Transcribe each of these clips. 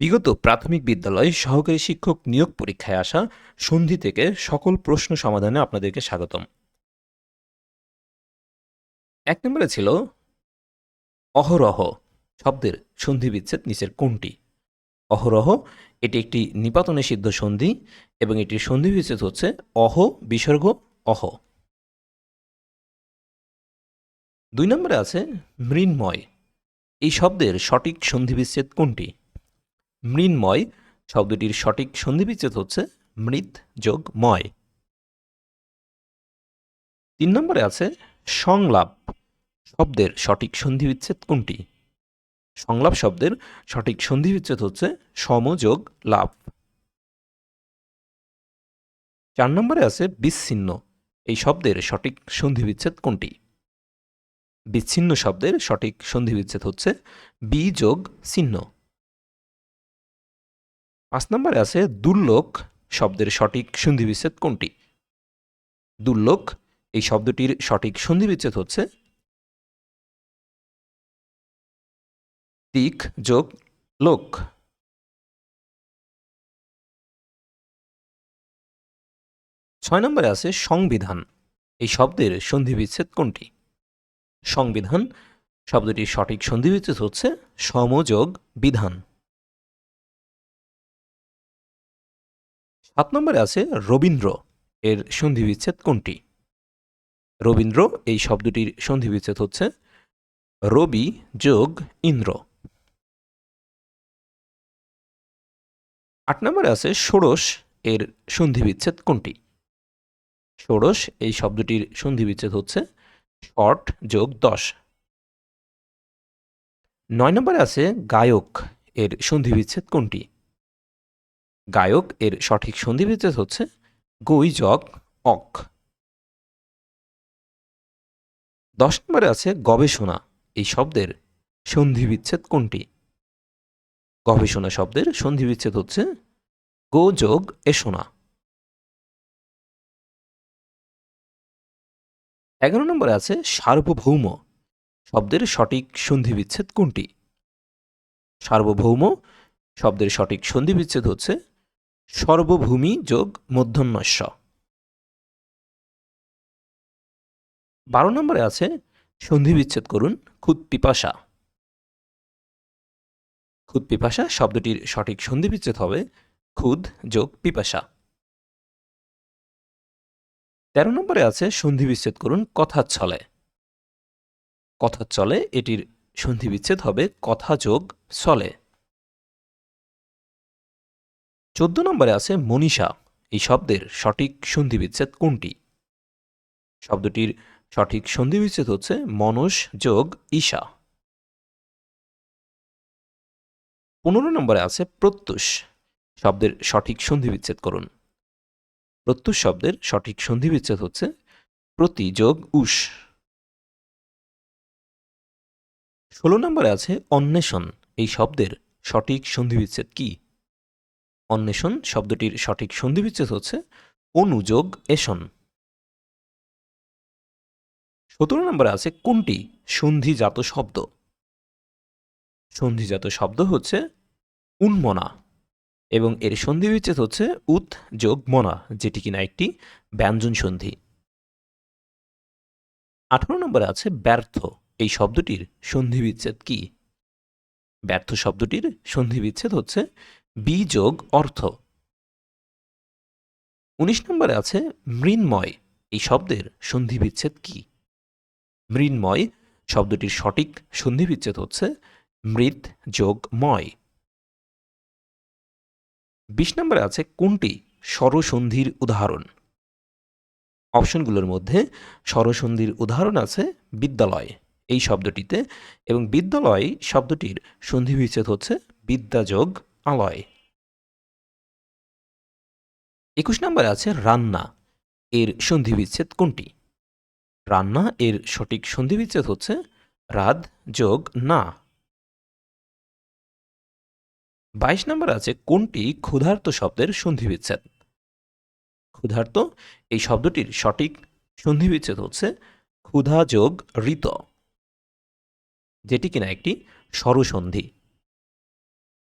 বিগত প্রাথমিক বিদ্যালয় সহকারী শিক্ষক নিয়োগ পরীক্ষায় আসা সন্ধি থেকে সকল প্রশ্ন সমাধানে আপনাদেরকে স্বাগতম। এক নম্বরে ছিল, অহরহ শব্দের সন্ধি বিচ্ছেদ নিচের কোনটি? অহরহ এটি একটি নিপাতনে সিদ্ধ সন্ধি এবং এটির সন্ধি বিচ্ছেদ হচ্ছে অহ বিসর্গ, অহ দুই নম্বরে আছে, মৃন্ময় এই শব্দের সঠিক সন্ধি বিচ্ছেদ কোনটি? মৃন্ময়, শব্দটির সঠিক সন্ধিবিচ্ছেদ হচ্ছে মৃত যোগ ময়। তিন নম্বরে আছে সংলাপ, শব্দের সঠিক সন্ধিবিচ্ছেদ কোনটি? সংলাপ শব্দের সঠিক সন্ধিবিচ্ছেদ হচ্ছে সমযোগ লাভ। চার নম্বরে আছে বিচ্ছিন্ন, এই শব্দের সঠিক সন্ধিবিচ্ছেদ কোনটি? বিচ্ছিন্ন শব্দের সঠিক সন্ধিবিচ্ছেদ হচ্ছে বি যোগ চিহ্ন। পাঁচ নম্বরে আছে দুর্লোক শব্দের সঠিক সন্ধিবিচ্ছেদ কোনটি? দুর্লোক, এই শব্দটির সঠিক সন্ধিবিচ্ছেদ হচ্ছে তিক যোগ লোক। ছয় নম্বরে আছে সংবিধান, এই শব্দের সন্ধিবিচ্ছেদ কোনটি? সংবিধান, শব্দটির সঠিক সন্ধিবিচ্ছেদ হচ্ছে সমযোগ বিধান। সাত নম্বরে আছে রবীন্দ্র, এর সন্ধিবিচ্ছেদ কোনটি? রবীন্দ্র, এই শব্দটির সন্ধিবিচ্ছেদ হচ্ছে রবি যোগ ইন্দ্র। আট নম্বরে আছে ষোড়শ, এর সন্ধিবিচ্ছেদ কোনটি? ষোড়শ, এই শব্দটির সন্ধিবিচ্ছেদ হচ্ছে শর্ট যোগ দশ। নয় নম্বরে আছে গায়ক, এর সন্ধিবিচ্ছেদ কোনটি? গায়ক, এর সঠিক সন্ধিবিচ্ছেদ হচ্ছে গই জগ অক। দশ নম্বরে আছে গবেষণা, এই শব্দের সন্ধিবিচ্ছেদ কোনটি? গবেষণা শব্দের সন্ধিবিচ্ছেদ হচ্ছে গো যোগ এসোনা এগারো নম্বরে আছে সার্বভৌম, শব্দের সঠিক সন্ধিবিচ্ছেদ কোনটি? সার্বভৌম, শব্দের সঠিক সন্ধিবিচ্ছেদ হচ্ছে সর্বভূমি যোগ মধ্যন্যস্য। বারো নম্বরে আছে সন্ধিবিচ্ছেদ করুন, খুদ পিপাসা। খুদ পিপাসা শব্দটির সঠিক সন্ধিবিচ্ছেদ হবে, খুদ যোগ পিপাসা। তেরো নম্বরে আছে সন্ধিবিচ্ছেদ করুন কথার ছলে কথার চলে এটির সন্ধিবিচ্ছেদ হবে, কথা যোগ ছলে। চোদ্দ নম্বরে আছে মনীষা। এই শব্দের সঠিক সন্ধিবিচ্ছেদ কোনটি? শব্দটির সঠিক সন্ধিবিচ্ছেদ হচ্ছে মনস যোগ ঈশা। পনেরো নম্বরে আছে প্রত্যুষ। শব্দের সঠিক সন্ধিবিচ্ছেদ করুন। প্রত্যুষ শব্দের সঠিক সন্ধিবিচ্ছেদ হচ্ছে প্রতি যোগ উষ। ষোলো নম্বরে আছে অন্বেষণ। এই শব্দের সঠিক সন্ধিবিচ্ছেদ কি? অন্বেষণ শব্দটির সঠিক সন্ধিবিচ্ছেদ হচ্ছে অনুযোগ এসন সতেরো নম্বরে আছে কোনটি? সন্ধিজাত শব্দ। সন্ধিজাত শব্দ হচ্ছে উন্মনা এবং এর সন্ধিবিচ্ছেদ হচ্ছে উত যোগ মনা যেটি কিনা একটি ব্যঞ্জন সন্ধি। আঠারো নম্বরে আছে ব্যর্থ। এই শব্দটির সন্ধিবিচ্ছেদ কি? ব্যর্থ শব্দটির সন্ধিবিচ্ছেদ হচ্ছে বি যোগ অর্থ। উনিশ নম্বরে আছে মৃন্ময়। এই শব্দের সন্ধিবিচ্ছেদ কি? মৃন্ময় শব্দটির সঠিক সন্ধিবিচ্ছেদ হচ্ছে মৃত যোগ ময়। বিশ নম্বরে আছে কোনটি? স্বরসন্ধির উদাহরণ। অপশনগুলোর মধ্যে স্বরসন্ধির উদাহরণ আছে বিদ্যালয় এই শব্দটিতে এবং বিদ্যালয় শব্দটির সন্ধিবিচ্ছেদ হচ্ছে বিদ্যাযোগ আলয়। একুশ নম্বরে আছে রান্না, এর সন্ধিবিচ্ছেদ কোনটি? রান্না, এর সঠিক সন্ধিবিচ্ছেদ হচ্ছে রাদ, যোগ, না। বাইশ নম্বর আছে কোনটি ক্ষুধার্ত শব্দের সন্ধিবিচ্ছেদ? ক্ষুধার্ত, এই শব্দটির সঠিক সন্ধিবিচ্ছেদ হচ্ছে ক্ষুধা যোগ ঋত, যেটি কিনা একটি স্বরসন্ধি।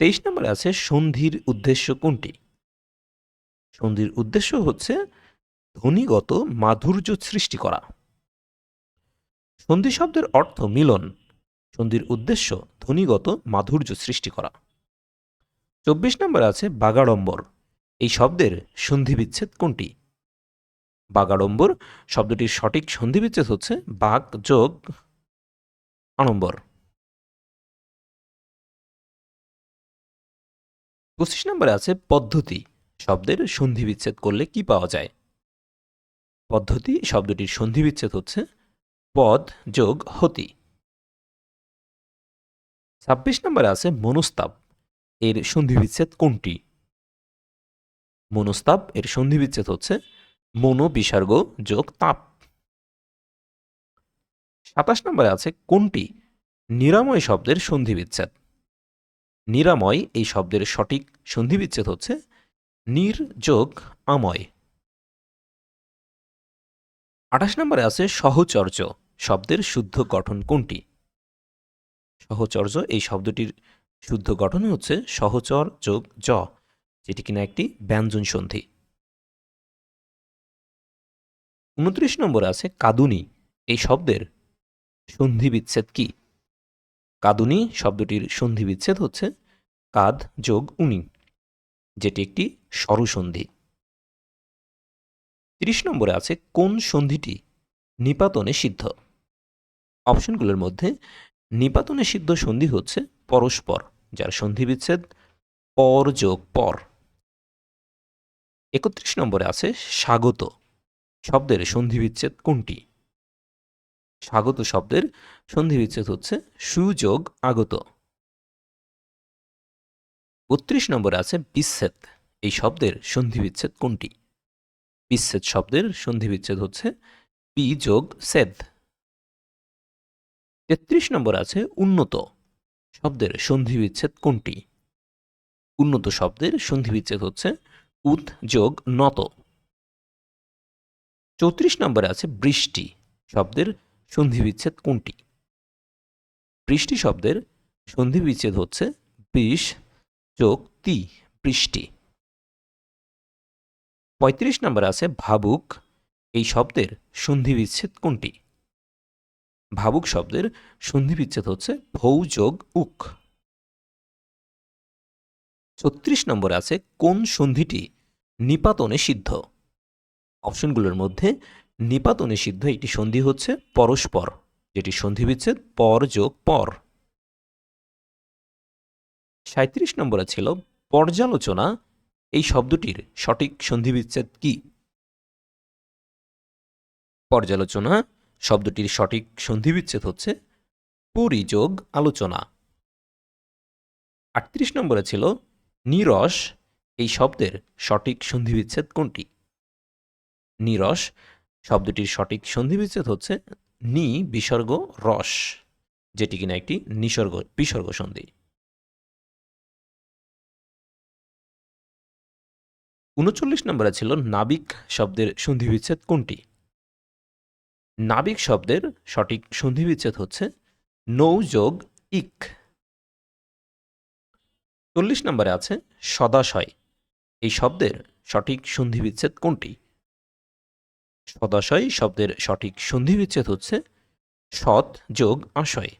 তেইশ নম্বরে আছে সন্ধির উদ্দেশ্য কোনটি? সন্ধির উদ্দেশ্য হচ্ছে ধ্বনিগত মাধুর্য সৃষ্টি করা। সন্ধি শব্দের অর্থ মিলন। সন্ধির উদ্দেশ্য ধ্বনিগত মাধুর্য সৃষ্টি করা। চব্বিশ নম্বরে আছে বাগাড়ম্বর। এই শব্দের সন্ধিবিচ্ছেদ কোনটি? বাগাড়ম্বর শব্দটির সঠিক সন্ধিবিচ্ছেদ হচ্ছে বাক যোগ আড়ম্বর। পঁচিশ নম্বরে আছে পদ্ধতি। শব্দের সন্ধিবিচ্ছেদ করলে কি পাওয়া যায়? পদ্ধতি, শব্দটির সন্ধিবিচ্ছেদ হচ্ছে পদ যোগ হতি। ছাব্বিশ নম্বরে আছে মনস্তাপ, এর সন্ধিবিচ্ছেদ কোনটি? মনস্তাপ, এর সন্ধিবিচ্ছেদ হচ্ছে মনো বিসর্গ যোগ তাপ। সাতাশ নম্বরে আছে কোনটি? নিরাময় শব্দের সন্ধিবিচ্ছেদ। নিরাময় এই শব্দের সঠিক সন্ধিবিচ্ছেদ হচ্ছে নির যোগ আময়। আঠাশ নম্বরে আছে সহচর্য, শব্দের শুদ্ধ গঠন কোনটি? সহচর্য, এই শব্দটির শুদ্ধ গঠন হচ্ছে সহচর যোগ জ, যেটি কিনা একটি ব্যঞ্জন সন্ধি। উনত্রিশ নম্বরে আছে কাদুনি, এই শব্দের সন্ধি বিচ্ছেদ কি? কাদুনি শব্দটির সন্ধি বিচ্ছেদ হচ্ছে কাদ যোগ উনি, যেটি একটি সরুসন্ধি তিরিশ নম্বরে আছে কোন সন্ধিটি নিপাতনে সিদ্ধ? অপশনগুলোর মধ্যে নিপাতনে সিদ্ধ সন্ধি হচ্ছে পরস্পর, যার সন্ধি বিচ্ছেদ পর যোগ পর। একত্রিশ নম্বরে আছে স্বাগত, শব্দের সন্ধি বিচ্ছেদ কোনটি? স্বাগত শব্দের সন্ধি বিচ্ছেদ হচ্ছে সুযোগ আগত। বত্রিশ নম্বরে আছে বিচ্ছেদ। এই শব্দের সন্ধি বিচ্ছেদ কোনটি? বিচ্ছেদ শব্দের সন্ধি বিচ্ছেদ হচ্ছে পি যোগ সেদ। তেত্রিশ নম্বর আছে উন্নত। শব্দের সন্ধি বিচ্ছেদ কোনটি? উন্নত শব্দের সন্ধি বিচ্ছেদ হচ্ছে উত যোগ নত। চৌত্রিশ নম্বরে আছে বৃষ্টি। শব্দের সন্ধি বিচ্ছেদ কোনটি? বৃষ্টি শব্দের সন্ধি বিচ্ছেদ হচ্ছে বিষ যোগ তি বৃষ্টি পঁয়ত্রিশ নম্বর আছে, ভাবুক, এই শব্দের সন্ধি বিচ্ছেদ কোনটি? ভাবুক শব্দের সন্ধি বিচ্ছেদ হচ্ছে ভৌ যোগ উক। ছত্রিশ নম্বর আছে, কোন সন্ধিটি নিপাতনে সিদ্ধ? অপশনগুলোর মধ্যে নিপাতনে নিষিদ্ধ একটি সন্ধি হচ্ছে পরস্পর, যেটি সন্ধি বিচ্ছেদ পর যোগ পর। সাঁত্রিশ নম্বরে ছিল পর্যালোচনা, এই শব্দটির সঠিক সন্ধি বিচ্ছেদ কি? পর্যালোচনা, শব্দটির সঠিক সন্ধি বিচ্ছেদ হচ্ছে পরিযোগ আলোচনা। আটত্রিশ নম্বরে ছিল নিরস, এই শব্দের সঠিক সন্ধিবিচ্ছেদ কোনটি? নিরস শব্দটির সঠিক সন্ধিবিচ্ছেদ হচ্ছে নি বিসর্গ রস, যেটি কিনা একটি নিসর্গ, বিসর্গ সন্ধি। উনচল্লিশ নম্বরে ছিল নাবিক শব্দের সন্ধিবিচ্ছেদ কোনটি? নাবিক শব্দের সঠিক সন্ধিবিচ্ছেদ হচ্ছে নৌ যোগ ইক। চল্লিশ নম্বরে আছে সদাশয়। এই শব্দের সঠিক সন্ধিবিচ্ছেদ কোনটি? সদাশয় শব্দের সঠিক সন্ধিবিচ্ছেদ হচ্ছে সৎ যোগ আশয়।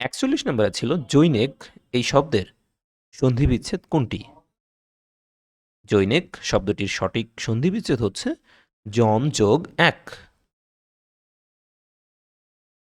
একচল্লিশ নম্বরে ছিল জৈনেক, এই শব্দের সন্ধিবিচ্ছেদ কোনটি? জৈনেক শব্দটির সঠিক সন্ধিবিচ্ছেদ হচ্ছে জম যোগ এক।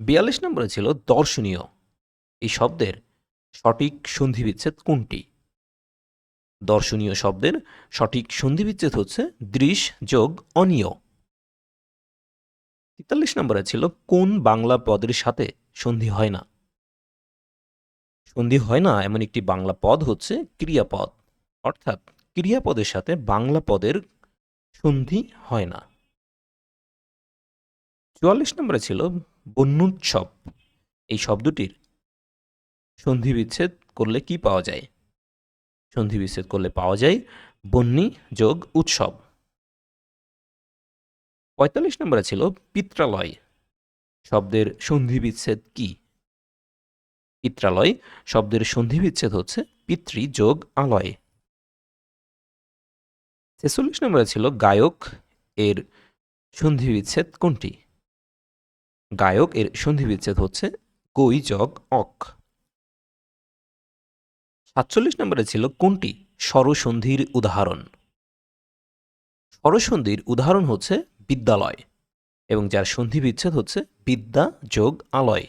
বিয়াল্লিশ নম্বরে ছিল দর্শনীয়, এই শব্দের সঠিক সন্ধিবিচ্ছেদ কোনটি? দর্শনীয় শব্দের সঠিক সন্ধিবিচ্ছেদ হচ্ছে দৃশ যোগ অনিয়। তেতাল্লিশ নম্বরে ছিল, কোন বাংলা পদের সাথে সন্ধি হয় না? সন্ধি হয় না এমন একটি বাংলা পদ হচ্ছে ক্রিয়াপদ। অর্থাৎ ক্রিয়াপদের সাথে বাংলা পদের সন্ধি হয় না। চুয়াল্লিশ নম্বরে ছিল, বন্যুৎসব। এই শব্দটির সন্ধিবিচ্ছেদ করলে কি পাওয়া যায়? সন্ধি বিচ্ছেদ করলে পাওয়া যায় বন্যী যোগ উৎসব। পঁয়তাল্লিশ নম্বরে ছিল পিত্রালয়। শব্দের সন্ধি বিচ্ছেদ কি? পিত্রালয় শব্দের সন্ধিবিচ্ছেদ হচ্ছে পিতৃ যোগ আলয়। ছেচল্লিশ নম্বরে ছিল গায়ক এর সন্ধিবিচ্ছেদ কোনটি? গায়ক এর সন্ধিবিচ্ছেদ হচ্ছে কই যোগ অক। সাতচল্লিশ নম্বরে ছিল কোনটি? স্বরসন্ধির উদাহরণ। স্বরসন্ধির উদাহরণ হচ্ছে বিদ্যালয় এবং যার সন্ধি বিচ্ছেদ হচ্ছে বিদ্যা যোগ আলয়।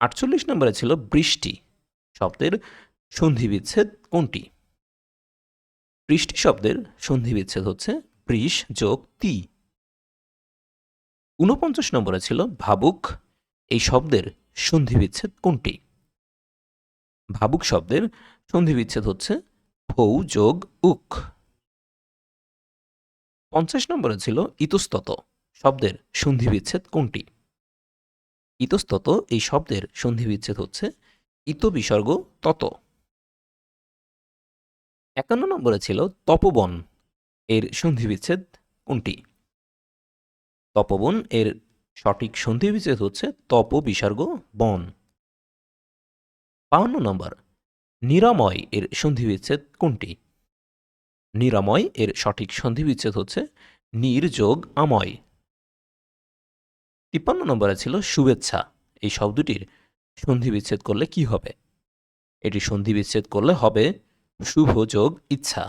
আটচল্লিশ নম্বরে ছিল বৃষ্টি। শব্দের সন্ধি বিচ্ছেদ কোনটি? বৃষ্টি শব্দের সন্ধি বিচ্ছেদ হচ্ছে বৃষ যোগ তি। ঊনপঞ্চাশ নম্বরে ছিল ভাবুক। এই শব্দের সন্ধি বিচ্ছেদ কোনটি? ভাবুক শব্দের সন্ধিবিচ্ছেদ হচ্ছে ভৌ যোগ উক। পঞ্চাশ নম্বরে ছিল ইতস্তত, শব্দের সন্ধিবিচ্ছেদ কোনটি? ইতস্তত, এই শব্দের সন্ধিবিচ্ছেদ হচ্ছে ইত বিসর্গ তত। একান্ন নম্বরে ছিল তপবন, এর সন্ধিবিচ্ছেদ কোনটি? তপবন, এর সঠিক সন্ধিবিচ্ছেদ হচ্ছে তপ বিসর্গ বন। বাউন্ন নম্বর, নিরাময় এর সন্ধিবিচ্ছেদ কোনটি? নিরাময় এর সঠিক সন্ধিবিচ্ছেদ হচ্ছে নির যোগ আময়। তিপ্পান্ন নম্বরে ছিল শুভেচ্ছা, এই শব্দটির সন্ধিবিচ্ছেদ করলে কি হবে? এটি সন্ধিবিচ্ছেদ করলে হবে শুভ যোগ ইচ্ছা।